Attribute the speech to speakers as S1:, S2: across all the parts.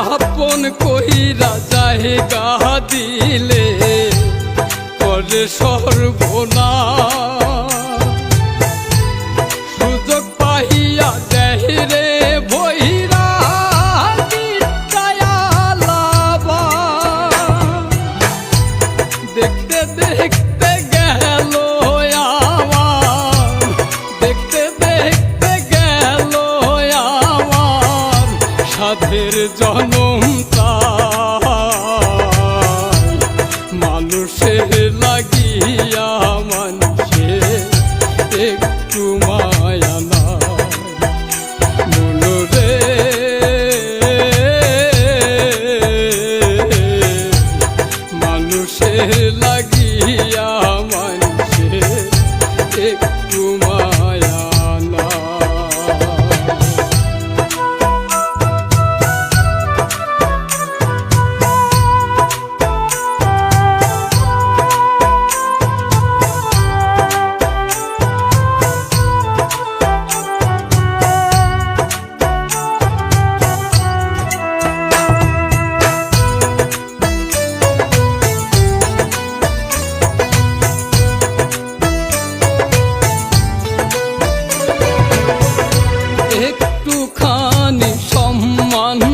S1: আপন কইরা গা দিলে করে সর্বনা। সুযোগ পাইয়া দেহি জনমতা মানুষের লাগিয়া মানুষে একটু মায়া মনরে মানুষের লাগিয়া মানুষে একটু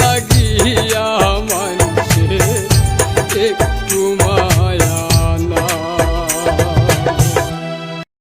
S1: লাগিয়া মানুষে একটু